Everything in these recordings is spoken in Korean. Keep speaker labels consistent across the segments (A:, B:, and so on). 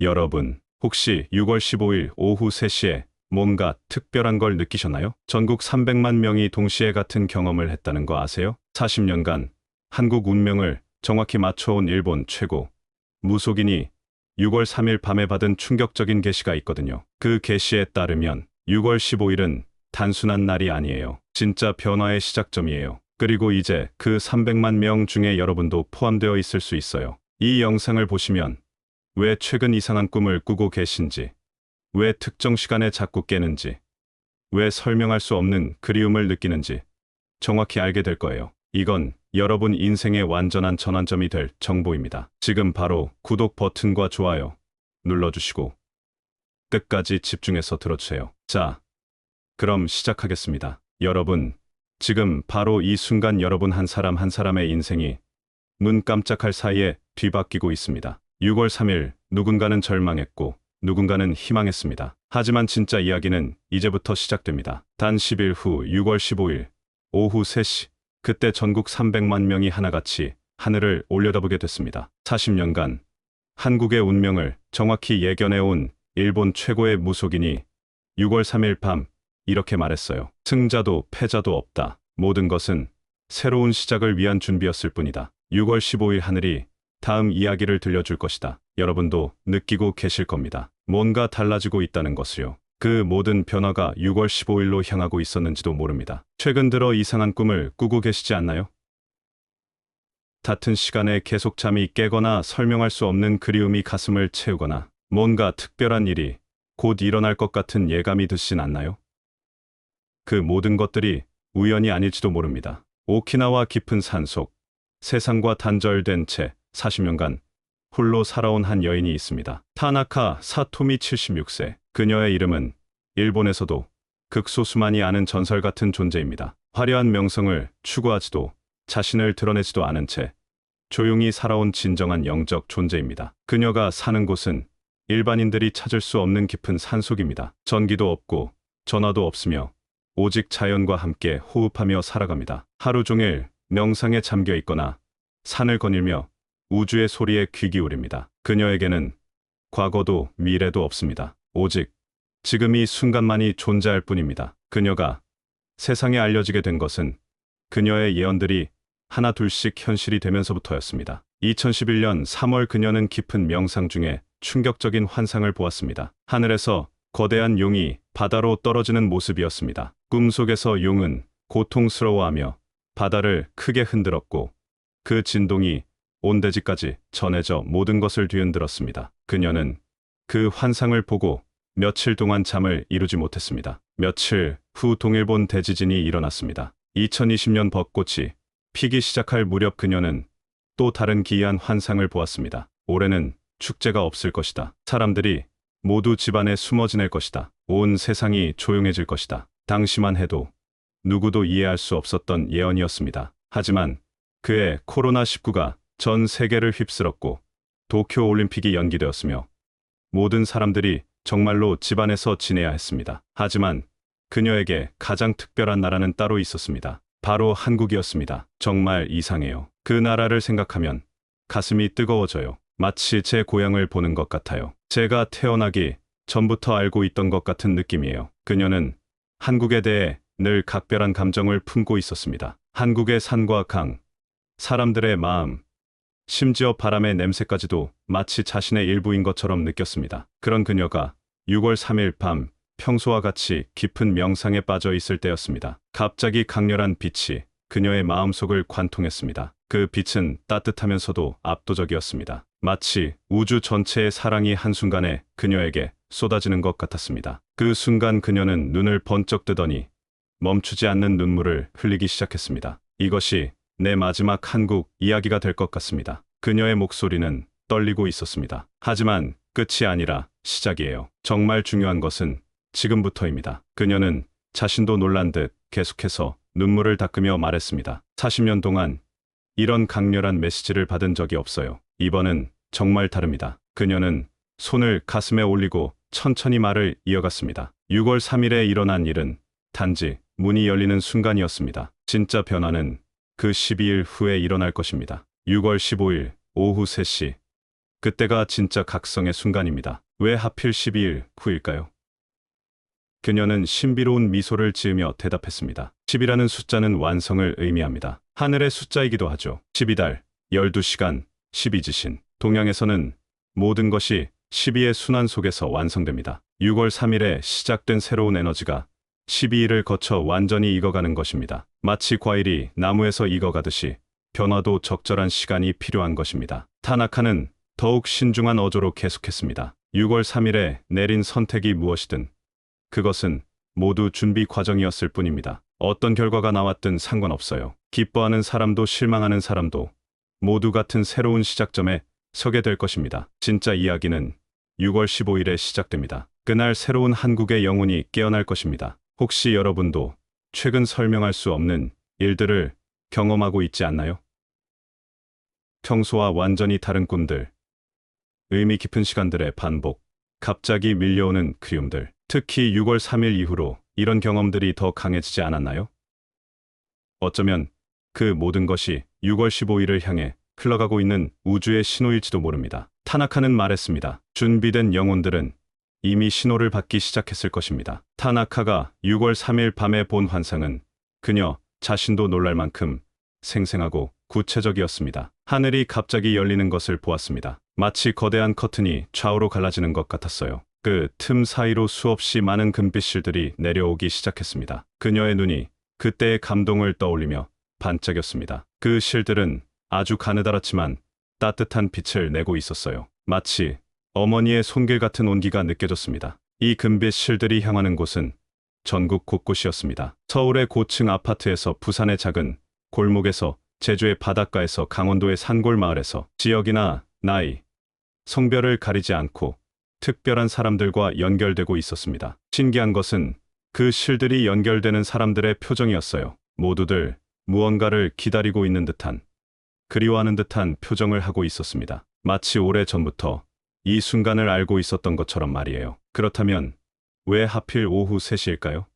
A: 여러분, 혹시 6월 15일 오후 3시에 뭔가 특별한 걸 느끼셨나요? 전국 300만 명이 동시에 같은 경험을 했다는 거 아세요? 40년간 한국 운명을 정확히 맞춰온 일본 최고 무속인이 6월 3일 밤에 받은 충격적인 계시가 있거든요. 그 계시에 따르면 6월 15일은 단순한 날이 아니에요. 진짜 변화의 시작점이에요. 그리고 이제 그 300만 명 중에 여러분도 포함되어 있을 수 있어요. 이 영상을 보시면 왜 최근 이상한 꿈을 꾸고 계신지, 왜 특정 시간에 자꾸 깨는지, 왜 설명할 수 없는 그리움을 느끼는지 정확히 알게 될 거예요. 이건 여러분 인생의 완전한 전환점이 될 정보입니다. 지금 바로 구독 버튼과 좋아요 눌러주시고 끝까지 집중해서 들어주세요. 자, 그럼 시작하겠습니다. 여러분, 지금 바로 이 순간 여러분 한 사람 한 사람의 인생이 눈 깜짝할 사이에 뒤바뀌고 있습니다. 6월 3일 누군가는 절망했고 누군가는 희망했습니다. 하지만 진짜 이야기는 이제부터 시작됩니다. 단 10일 후 6월 15일 오후 3시 그때 전국 300만 명이 하나같이 하늘을 올려다보게 됐습니다. 40년간 한국의 운명을 정확히 예견해온 일본 최고의 무속인이 6월 3일 밤 이렇게 말했어요. 승자도 패자도 없다. 모든 것은 새로운 시작을 위한 준비였을 뿐이다. 6월 15일 하늘이 다음 이야기를 들려줄 것이다. 여러분도 느끼고 계실 겁니다. 뭔가 달라지고 있다는 것을요. 그 모든 변화가 6월 15일로 향하고 있었는지도 모릅니다. 최근 들어 이상한 꿈을 꾸고 계시지 않나요? 같은 시간에 계속 잠이 깨거나 설명할 수 없는 그리움이 가슴을 채우거나 뭔가 특별한 일이 곧 일어날 것 같은 예감이 드시진 않나요? 그 모든 것들이 우연이 아닐지도 모릅니다. 오키나와 깊은 산속, 세상과 단절된 채 40년간 홀로 살아온 한 여인이 있습니다. 타나카 사토미 76세. 그녀의 이름은 일본에서도 극소수만이 아는 전설 같은 존재입니다. 화려한 명성을 추구하지도 자신을 드러내지도 않은 채 조용히 살아온 진정한 영적 존재입니다. 그녀가 사는 곳은 일반인들이 찾을 수 없는 깊은 산속입니다. 전기도 없고 전화도 없으며 오직 자연과 함께 호흡하며 살아갑니다. 하루 종일 명상에 잠겨 있거나 산을 거닐며 우주의 소리에 귀 기울입니다. 그녀에게는 과거도 미래도 없습니다. 오직 지금 이 순간만이 존재할 뿐입니다. 그녀가 세상에 알려지게 된 것은 그녀의 예언들이 하나 둘씩 현실이 되면서부터였습니다. 2011년 3월 그녀는 깊은 명상 중에 충격적인 환상을 보았습니다. 하늘에서 거대한 용이 바다로 떨어지는 모습이었습니다. 꿈속에서 용은 고통스러워하며 바다를 크게 흔들었고 그 진동이 온 대지까지 전해져 모든 것을 뒤흔들었습니다. 그녀는 그 환상을 보고 며칠 동안 잠을 이루지 못했습니다. 며칠 후 동일본 대지진이 일어났습니다. 2020년 벚꽃이 피기 시작할 무렵 그녀는 또 다른 기이한 환상을 보았습니다. 올해는 축제가 없을 것이다. 사람들이 모두 집안에 숨어 지낼 것이다. 온 세상이 조용해질 것이다. 당시만 해도 누구도 이해할 수 없었던 예언이었습니다. 하지만 그의 코로나19가 전 세계를 휩쓸었고 도쿄 올림픽이 연기되었으며 모든 사람들이 정말로 집안에서 지내야 했습니다. 하지만 그녀에게 가장 특별한 나라는 따로 있었습니다. 바로 한국이었습니다. 정말 이상해요. 그 나라를 생각하면 가슴이 뜨거워져요. 마치 제 고향을 보는 것 같아요. 제가 태어나기 전부터 알고 있던 것 같은 느낌이에요. 그녀는 한국에 대해 늘 각별한 감정을 품고 있었습니다. 한국의 산과 강, 사람들의 마음, 심지어 바람의 냄새까지도 마치 자신의 일부인 것처럼 느꼈습니다. 그런 그녀가 6월 3일 밤 평소와 같이 깊은 명상에 빠져 있을 때였습니다. 갑자기 강렬한 빛이 그녀의 마음속을 관통했습니다. 그 빛은 따뜻하면서도 압도적이었습니다. 마치 우주 전체의 사랑이 한순간에 그녀에게 쏟아지는 것 같았습니다. 그 순간 그녀는 눈을 번쩍 뜨더니 멈추지 않는 눈물을 흘리기 시작했습니다. 이것이 내 마지막 한국 이야기가 될 것 같습니다. 그녀의 목소리는 떨리고 있었습니다. 하지만 끝이 아니라 시작이에요. 정말 중요한 것은 지금부터입니다. 그녀는 자신도 놀란 듯 계속해서 눈물을 닦으며 말했습니다. 40년 동안 이런 강렬한 메시지를 받은 적이 없어요. 이번은 정말 다릅니다. 그녀는 손을 가슴에 올리고 천천히 말을 이어갔습니다. 6월 3일에 일어난 일은 단지 문이 열리는 순간이었습니다. 진짜 변화는 그 12일 후에 일어날 것입니다. 6월 15일 오후 3시 그때가 진짜 각성의 순간입니다. 왜 하필 12일 후일까요? 그녀는 신비로운 미소를 지으며 대답했습니다. 10이라는 숫자는 완성을 의미합니다. 하늘의 숫자이기도 하죠. 12달, 12시간, 12지신. 동양에서는 모든 것이 12의 순환 속에서 완성됩니다. 6월 3일에 시작된 새로운 에너지가 12일을 거쳐 완전히 익어가는 것입니다. 마치 과일이 나무에서 익어가듯이 변화도 적절한 시간이 필요한 것입니다. 타나카는 더욱 신중한 어조로 계속했습니다. 6월 3일에 내린 선택이 무엇이든 그것은 모두 준비 과정이었을 뿐입니다. 어떤 결과가 나왔든 상관없어요. 기뻐하는 사람도 실망하는 사람도 모두 같은 새로운 시작점에 서게 될 것입니다. 진짜 이야기는 6월 15일에 시작됩니다. 그날 새로운 한국의 영혼이 깨어날 것입니다. 혹시 여러분도 최근 설명할 수 없는 일들을 경험하고 있지 않나요? 평소와 완전히 다른 꿈들, 의미 깊은 시간들의 반복, 갑자기 밀려오는 그리움들, 특히 6월 3일 이후로 이런 경험들이 더 강해지지 않았나요? 어쩌면 그 모든 것이 6월 15일을 향해 흘러가고 있는 우주의 신호일지도 모릅니다. 타나카는 말했습니다. 준비된 영혼들은 이미 신호를 받기 시작했을 것입니다. 타나카가 6월 3일 밤에 본 환상은 그녀 자신도 놀랄 만큼 생생하고 구체적이었습니다. 하늘이 갑자기 열리는 것을 보았습니다. 마치 거대한 커튼이 좌우로 갈라지는 것 같았어요. 그 틈 사이로 수없이 많은 금빛실들이 내려오기 시작했습니다. 그녀의 눈이 그때의 감동을 떠올리며 반짝였습니다. 그 실들은 아주 가느다랗지만 따뜻한 빛을 내고 있었어요. 마치 어머니의 손길 같은 온기가 느껴졌습니다. 이 금빛 실들이 향하는 곳은 전국 곳곳이었습니다. 서울의 고층 아파트에서 부산의 작은 골목에서 제주의 바닷가에서 강원도의 산골 마을에서 지역이나 나이, 성별을 가리지 않고 특별한 사람들과 연결되고 있었습니다. 신기한 것은 그 실들이 연결되는 사람들의 표정이었어요. 모두들 무언가를 기다리고 있는 듯한, 그리워하는 듯한 표정을 하고 있었습니다. 마치 오래 전부터 이 순간을 알고 있었던 것처럼 말이에요. 그렇다면 왜 하필 오후 3시일까요?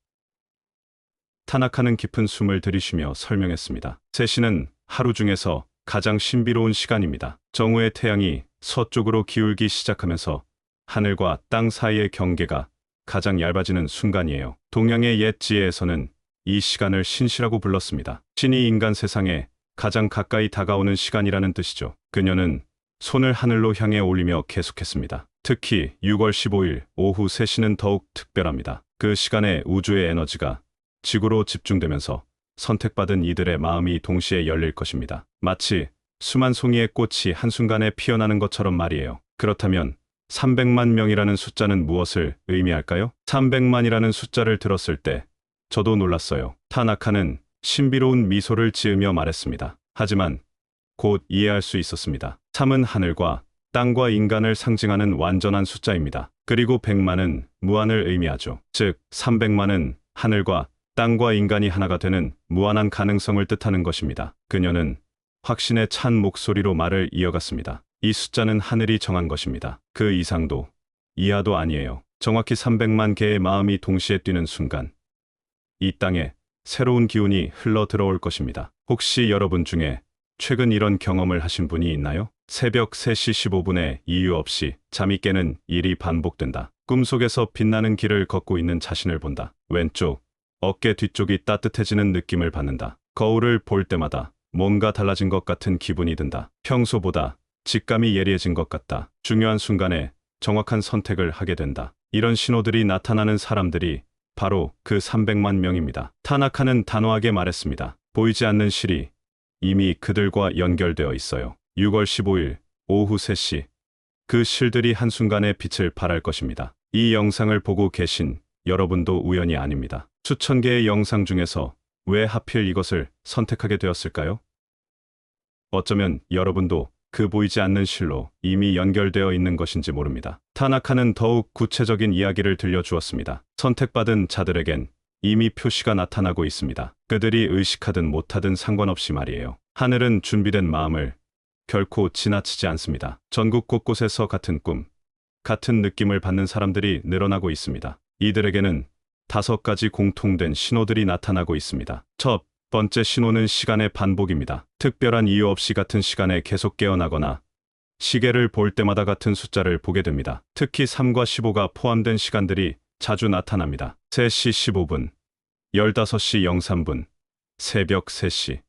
A: 타나카는 깊은 숨을 들이쉬며 설명했습니다. 3시는 하루 중에서 가장 신비로운 시간입니다. 정오의 태양이 서쪽으로 기울기 시작하면서 하늘과 땅 사이의 경계가 가장 얇아지는 순간이에요. 동양의 옛 지혜에서는 이 시간을 신시라고 불렀습니다. 신이 인간 세상에 가장 가까이 다가오는 시간이라는 뜻이죠. 그녀는 손을 하늘로 향해 올리며 계속했습니다. 특히 6월 15일 오후 3시는 더욱 특별합니다. 그 시간에 우주의 에너지가 지구로 집중되면서 선택받은 이들의 마음이 동시에 열릴 것입니다. 마치 수만 송이의 꽃이 한순간에 피어나는 것처럼 말이에요. 그렇다면 300만 명이라는 숫자는 무엇을 의미할까요? 300만이라는 숫자를 들었을 때 저도 놀랐어요. 타나카는 신비로운 미소를 지으며 말했습니다. 하지만 곧 이해할 수 있었습니다. 3은 하늘과 땅과 인간을 상징하는 완전한 숫자입니다. 그리고 100만은 무한을 의미하죠. 즉, 300만은 하늘과 땅과 인간이 하나가 되는 무한한 가능성을 뜻하는 것입니다. 그녀는 확신에 찬 목소리로 말을 이어갔습니다. 이 숫자는 하늘이 정한 것입니다. 그 이상도 이하도 아니에요. 정확히 300만 개의 마음이 동시에 뛰는 순간 이 땅에 새로운 기운이 흘러 들어올 것입니다. 혹시 여러분 중에 최근 이런 경험을 하신 분이 있나요? 새벽 3시 15분에 이유 없이 잠이 깨는 일이 반복된다. 꿈속에서 빛나는 길을 걷고 있는 자신을 본다. 왼쪽, 어깨 뒤쪽이 따뜻해지는 느낌을 받는다. 거울을 볼 때마다 뭔가 달라진 것 같은 기분이 든다. 평소보다 직감이 예리해진 것 같다. 중요한 순간에 정확한 선택을 하게 된다. 이런 신호들이 나타나는 사람들이 바로 그 300만 명입니다. 타나카는 단호하게 말했습니다. 보이지 않는 실이 이미 그들과 연결되어 있어요. 6월 15일 오후 3시 그 실들이 한순간에 빛을 발할 것입니다. 이 영상을 보고 계신 여러분도 우연이 아닙니다. 수천 개의 영상 중에서 왜 하필 이것을 선택하게 되었을까요? 어쩌면 여러분도 그 보이지 않는 실로 이미 연결되어 있는 것인지 모릅니다. 타나카는 더욱 구체적인 이야기를 들려주었습니다. 선택받은 자들에겐 이미 표시가 나타나고 있습니다. 그들이 의식하든 못하든 상관없이 말이에요. 하늘은 준비된 마음을 결코 지나치지 않습니다. 전국 곳곳에서 같은 꿈, 같은 느낌을 받는 사람들이 늘어나고 있습니다. 이들에게는 다섯 가지 공통된 신호들이 나타나고 있습니다. 첫 번째 신호는 시간의 반복입니다. 특별한 이유 없이 같은 시간에 계속 깨어나거나 시계를 볼 때마다 같은 숫자를 보게 됩니다. 특히 3과 15가 포함된 시간들이 자주 나타납니다. 3시 15분, 15시 03분, 새벽 3시,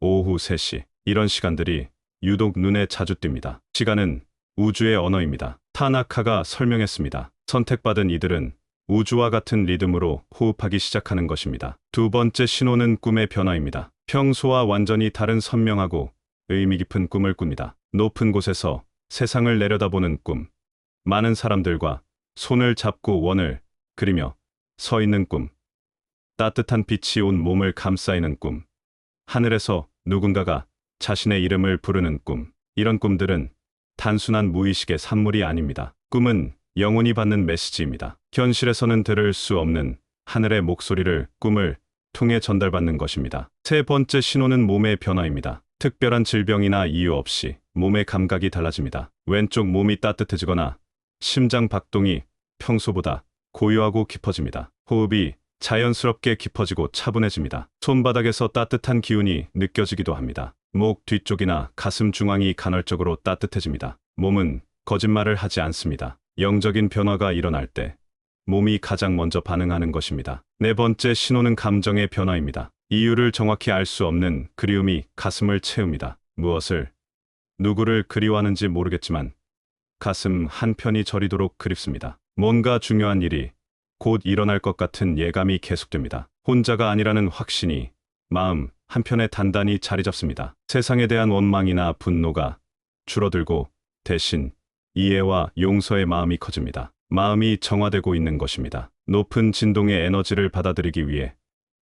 A: 오후 3시. 이런 시간들이 유독 눈에 자주 띕니다. 시간은 우주의 언어입니다. 타나카가 설명했습니다. 선택받은 이들은 우주와 같은 리듬으로 호흡하기 시작하는 것입니다. 두 번째 신호는 꿈의 변화입니다. 평소와 완전히 다른 선명하고 의미 깊은 꿈을 꿉니다. 높은 곳에서 세상을 내려다보는 꿈. 많은 사람들과 손을 잡고 원을 그리며 서 있는 꿈. 따뜻한 빛이 온 몸을 감싸이는 꿈. 하늘에서 누군가가 자신의 이름을 부르는 꿈. 이런 꿈들은 단순한 무의식의 산물이 아닙니다. 꿈은 영혼이 받는 메시지입니다. 현실에서는 들을 수 없는 하늘의 목소리를 꿈을 통해 전달받는 것입니다. 세 번째 신호는 몸의 변화입니다. 특별한 질병이나 이유 없이 몸의 감각이 달라집니다. 왼쪽 몸이 따뜻해지거나 심장 박동이 평소보다 고요하고 깊어집니다. 호흡이 자연스럽게 깊어지고 차분해집니다. 손바닥에서 따뜻한 기운이 느껴지기도 합니다. 목 뒤쪽이나 가슴 중앙이 간헐적으로 따뜻해집니다. 몸은 거짓말을 하지 않습니다. 영적인 변화가 일어날 때 몸이 가장 먼저 반응하는 것입니다. 네 번째 신호는 감정의 변화입니다. 이유를 정확히 알 수 없는 그리움이 가슴을 채웁니다. 무엇을, 누구를 그리워하는지 모르겠지만 가슴 한편이 저리도록 그립습니다. 뭔가 중요한 일이 곧 일어날 것 같은 예감이 계속됩니다. 혼자가 아니라는 확신이 마음 한편에 단단히 자리 잡습니다. 세상에 대한 원망이나 분노가 줄어들고 대신 이해와 용서의 마음이 커집니다. 마음이 정화되고 있는 것입니다. 높은 진동의 에너지를 받아들이기 위해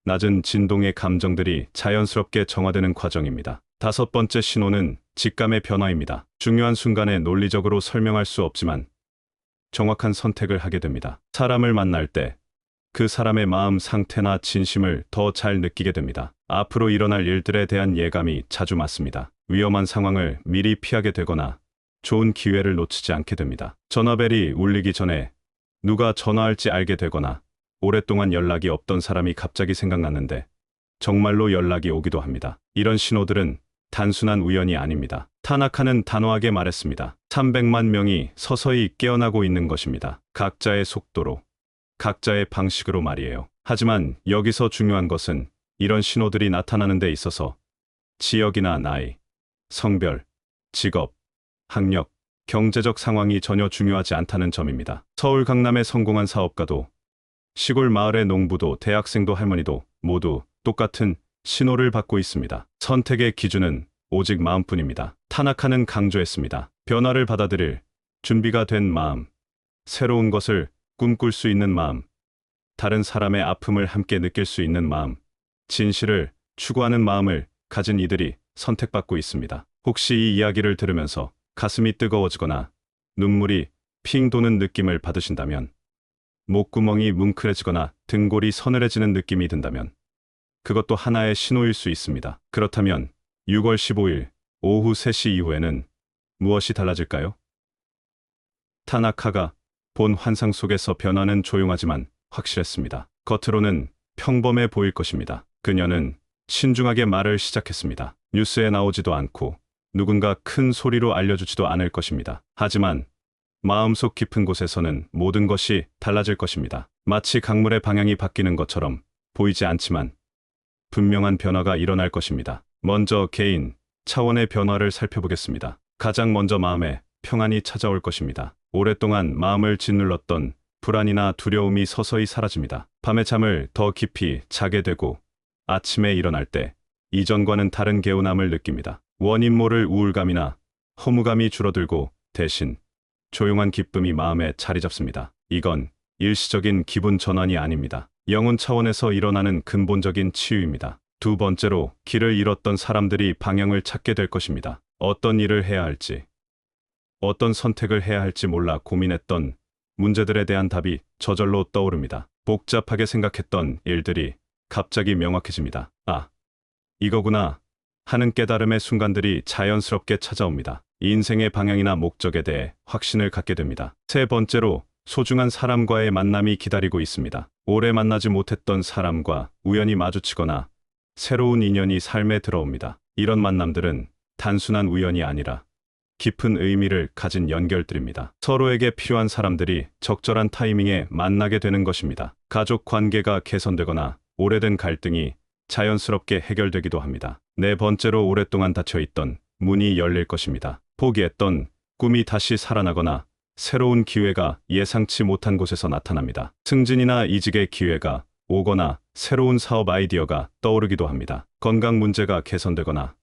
A: 낮은 진동의 감정들이 자연스럽게 정화되는 과정입니다. 다섯 번째 신호는 직감의 변화입니다. 중요한 순간에 논리적으로 설명할 수 없지만 정확한 선택을 하게 됩니다. 사람을 만날 때 그 사람의 마음 상태나 진심을 더 잘 느끼게 됩니다. 앞으로 일어날 일들에 대한 예감이 자주 맞습니다. 위험한 상황을 미리 피하게 되거나 좋은 기회를 놓치지 않게 됩니다. 전화벨이 울리기 전에 누가 전화할지 알게 되거나 오랫동안 연락이 없던 사람이 갑자기 생각났는데 정말로 연락이 오기도 합니다. 이런 신호들은 단순한 우연이 아닙니다. 타나카는 단호하게 말했습니다. 300만 명이 서서히 깨어나고 있는 것입니다. 각자의 속도로, 각자의 방식으로 말이에요. 하지만 여기서 중요한 것은 이런 신호들이 나타나는 데 있어서 지역이나 나이, 성별, 직업, 학력, 경제적 상황이 전혀 중요하지 않다는 점입니다. 서울 강남의 성공한 사업가도 시골 마을의 농부도 대학생도 할머니도 모두 똑같은 신호를 받고 있습니다. 선택의 기준은 오직 마음뿐입니다. 타나카는 강조했습니다. 변화를 받아들일 준비가 된 마음, 새로운 것을 꿈꿀 수 있는 마음, 다른 사람의 아픔을 함께 느낄 수 있는 마음, 진실을 추구하는 마음을 가진 이들이 선택받고 있습니다. 혹시 이 이야기를 들으면서 가슴이 뜨거워지거나 눈물이 핑 도는 느낌을 받으신다면, 목구멍이 뭉클해지거나 등골이 서늘해지는 느낌이 든다면, 그것도 하나의 신호일 수 있습니다. 그렇다면 6월 15일 오후 3시 이후에는 무엇이 달라질까요? 타나카가 본 환상 속에서 변화는 조용하지만 확실했습니다. 겉으로는 평범해 보일 것입니다. 그녀는 신중하게 말을 시작했습니다. 뉴스에 나오지도 않고 누군가 큰 소리로 알려주지도 않을 것입니다. 하지만 마음속 깊은 곳에서는 모든 것이 달라질 것입니다. 마치 강물의 방향이 바뀌는 것처럼 보이지 않지만 분명한 변화가 일어날 것입니다. 먼저 개인, 차원의 변화를 살펴보겠습니다. 가장 먼저 마음에 평안이 찾아올 것입니다. 오랫동안 마음을 짓눌렀던 불안이나 두려움이 서서히 사라집니다. 밤에 잠을 더 깊이 자게 되고 아침에 일어날 때 이전과는 다른 개운함을 느낍니다. 원인 모를 우울감이나 허무감이 줄어들고 대신 조용한 기쁨이 마음에 자리 잡습니다. 이건 일시적인 기분 전환이 아닙니다. 영혼 차원에서 일어나는 근본적인 치유입니다. 두 번째로 길을 잃었던 사람들이 방향을 찾게 될 것입니다. 어떤 일을 해야 할지, 어떤 선택을 해야 할지 몰라 고민했던 문제들에 대한 답이 저절로 떠오릅니다. 복잡하게 생각했던 일들이 갑자기 명확해집니다. 아, 이거구나 하는 깨달음의 순간들이 자연스럽게 찾아옵니다. 인생의 방향이나 목적에 대해 확신을 갖게 됩니다. 세 번째로 소중한 사람과의 만남이 기다리고 있습니다. 오래 만나지 못했던 사람과 우연히 마주치거나 새로운 인연이 삶에 들어옵니다. 이런 만남들은 단순한 우연이 아니라 깊은 의미를 가진 연결들입니다. 서로에게 필요한 사람들이 적절한 타이밍에 만나게 되는 것입니다. 가족 관계가 개선되거나 오래된 갈등이 자연스럽게 해결되기도 합니다. 네 번째로 오랫동안 닫혀있던 문이 열릴 것입니다. 포기했던 꿈이 다시 살아나거나 새로운 기회가 예상치 못한 곳에서 나타납니다. 승진이나 이직의 기회가 오거나 새로운 사업 아이디어가 떠오르기도 합니다. 건강 문제가 개선되거나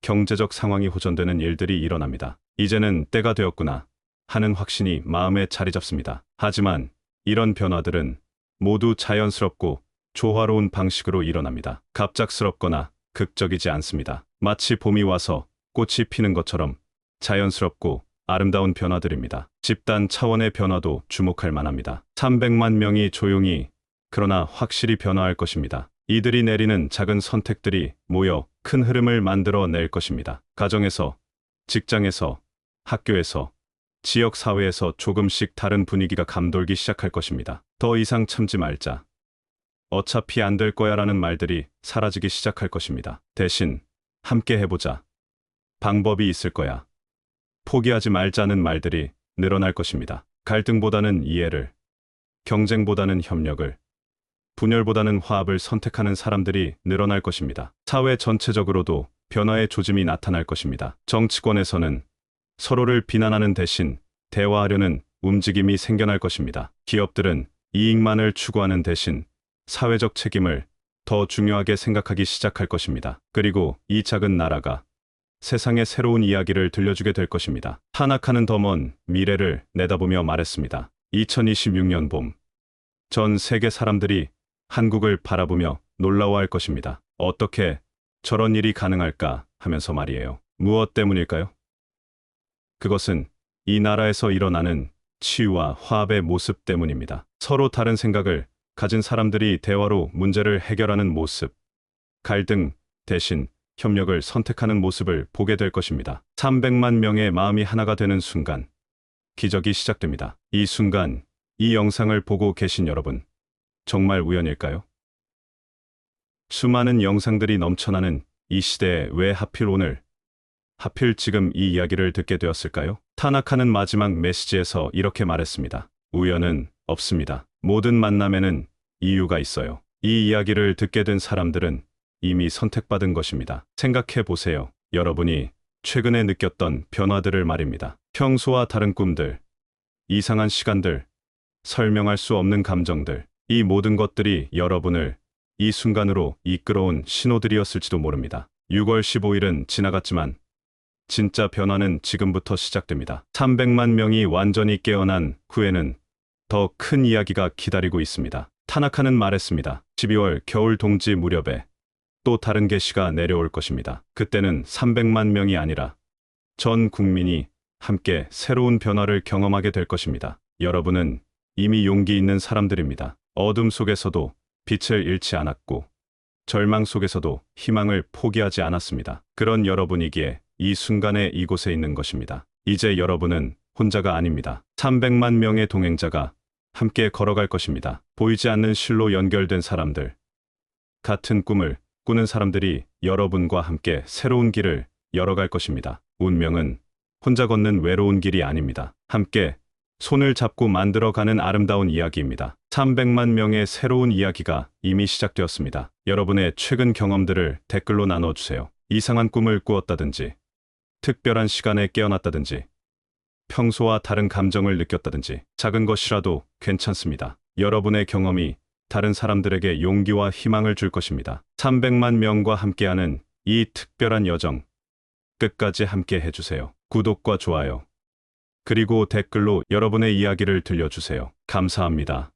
A: 경제적 상황이 호전되는 일들이 일어납니다. 이제는 때가 되었구나 하는 확신이 마음에 자리 잡습니다. 하지만 이런 변화들은 모두 자연스럽고 조화로운 방식으로 일어납니다. 갑작스럽거나 극적이지 않습니다. 마치 봄이 와서 꽃이 피는 것처럼 자연스럽고 아름다운 변화들입니다. 집단 차원의 변화도 주목할 만합니다. 300만 명이 조용히 그러나 확실히 변화할 것입니다. 이들이 내리는 작은 선택들이 모여 큰 흐름을 만들어 낼 것입니다. 가정에서, 직장에서, 학교에서, 지역 사회에서 조금씩 다른 분위기가 감돌기 시작할 것입니다. 더 이상 참지 말자. 어차피 안 될 거야 라는 말들이 사라지기 시작할 것입니다. 대신 함께 해보자. 방법이 있을 거야. 포기하지 말자는 말들이 늘어날 것입니다. 갈등보다는 이해를, 경쟁보다는 협력을, 분열보다는 화합을 선택하는 사람들이 늘어날 것입니다. 사회 전체적으로도 변화의 조짐이 나타날 것입니다. 정치권에서는 서로를 비난하는 대신 대화하려는 움직임이 생겨날 것입니다. 기업들은 이익만을 추구하는 대신 사회적 책임을 더 중요하게 생각하기 시작할 것입니다. 그리고 이 작은 나라가 세상에 새로운 이야기를 들려주게 될 것입니다. 타나카는 더 먼 미래를 내다보며 말했습니다. 2026년 봄. 전 세계 사람들이 한국을 바라보며 놀라워할 것입니다. 어떻게 저런 일이 가능할까 하면서 말이에요. 무엇 때문일까요? 그것은 이 나라에서 일어나는 치유와 화합의 모습 때문입니다. 서로 다른 생각을 가진 사람들이 대화로 문제를 해결하는 모습, 갈등 대신 협력을 선택하는 모습을 보게 될 것입니다. 300만 명의 마음이 하나가 되는 순간, 기적이 시작됩니다. 이 순간, 이 영상을 보고 계신 여러분, 정말 우연일까요? 수많은 영상들이 넘쳐나는 이 시대에 왜 하필 오늘, 하필 지금 이 이야기를 듣게 되었을까요? 타나카는 마지막 메시지에서 이렇게 말했습니다. 우연은 없습니다. 모든 만남에는 이유가 있어요. 이 이야기를 듣게 된 사람들은 이미 선택받은 것입니다. 생각해 보세요. 여러분이 최근에 느꼈던 변화들을 말입니다. 평소와 다른 꿈들, 이상한 시간들, 설명할 수 없는 감정들, 이 모든 것들이 여러분을 이 순간으로 이끌어온 신호들이었을지도 모릅니다. 6월 15일은 지나갔지만 진짜 변화는 지금부터 시작됩니다. 300만 명이 완전히 깨어난 후에는 더 큰 이야기가 기다리고 있습니다. 타나카는 말했습니다. 12월 겨울 동지 무렵에 또 다른 계시가 내려올 것입니다. 그때는 300만 명이 아니라 전 국민이 함께 새로운 변화를 경험하게 될 것입니다. 여러분은 이미 용기 있는 사람들입니다. 어둠 속에서도 빛을 잃지 않았고 절망 속에서도 희망을 포기하지 않았습니다. 그런 여러분이기에 이 순간에 이곳에 있는 것입니다. 이제 여러분은 혼자가 아닙니다. 300만 명의 동행자가 함께 걸어갈 것입니다. 보이지 않는 실로 연결된 사람들, 같은 꿈을 꾸는 사람들이 여러분과 함께 새로운 길을 열어갈 것입니다. 운명은 혼자 걷는 외로운 길이 아닙니다. 함께 손을 잡고 만들어가는 아름다운 이야기입니다. 300만 명의 새로운 이야기가 이미 시작되었습니다. 여러분의 최근 경험들을 댓글로 나눠주세요. 이상한 꿈을 꾸었다든지, 특별한 시간에 깨어났다든지, 평소와 다른 감정을 느꼈다든지, 작은 것이라도 괜찮습니다. 여러분의 경험이 다른 사람들에게 용기와 희망을 줄 것입니다. 300만 명과 함께하는 이 특별한 여정, 끝까지 함께 해주세요. 구독과 좋아요, 그리고 댓글로 여러분의 이야기를 들려주세요. 감사합니다.